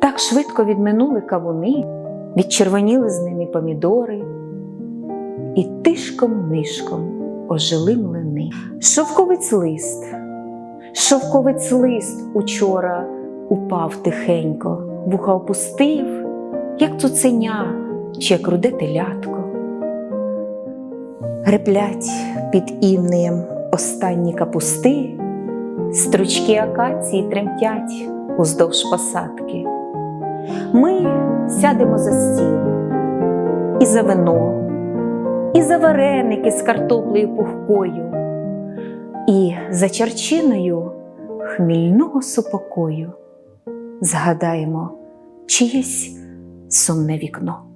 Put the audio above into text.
Так швидко відминули кавуни, відчервоніли з ними помідори, і тишком-нишком ожили млини. Шовковець лист, шовковець лист учора упав тихенько, вуха опустив, як цуценя чи як руде телятко. Греплять під івнеєм останні капусти, стручки акації тремтять уздовж посадки. Ми сядемо за стіл і за вино, і за вареники з картоплею пухкою, і за чарчиною хмільного супокою згадаємо чиєсь сумне вікно.